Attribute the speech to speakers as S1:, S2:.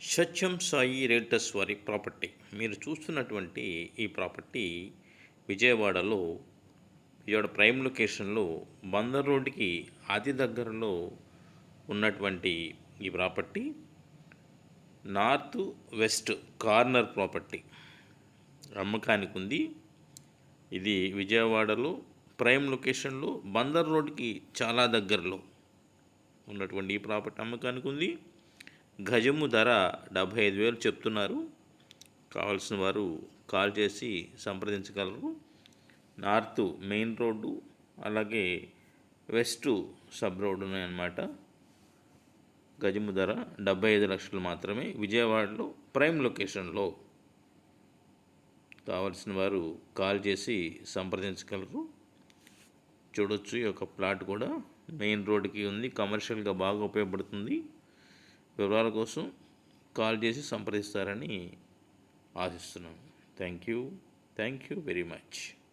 S1: సత్యం సాయి రేటస్ వారి ప్రాపర్టీ. మీరు చూస్తున్నటువంటి ఈ ప్రాపర్టీ విజయవాడలో విజయవాడ ప్రైమ్ లొకేషన్లో బందర్ రోడ్డుకి అతి దగ్గరలో ఉన్నటువంటి ఈ property. North west corner property అమ్మకానికి ఉంది. ఇది విజయవాడలో ప్రైమ్ లొకేషన్లో బందర్ రోడ్కి చాలా దగ్గరలో ఉన్నటువంటి ఈ ప్రాపర్టీ అమ్మకానికి ఉంది. గజము ధర డెబ్భై ఐదు వేలు చెప్తున్నారు. కావాల్సిన వారు కాల్ చేసి సంప్రదించగలరు. నార్త్ మెయిన్ రోడ్డు అలాగే వెస్ట్ సబ్ రోడ్డు ఉన్నాయన్నమాట. గజము ధర డెబ్బై ఐదు లక్షలు మాత్రమే. విజయవాడలో ప్రైమ్ లొకేషన్లో కావలసిన వారు కాల్ చేసి సంప్రదించగలరు. చూడొచ్చు ఈ యొక్క ప్లాట్ కూడా. మెయిన్ రోడ్డుకి ఉంది. కమర్షియల్గా బాగా ఉపయోగపడుతుంది. వివరాల కోసం కాల్ చేసి సంప్రదిస్తారని ఆశిస్తున్నాను. Thank you. Thank you very much.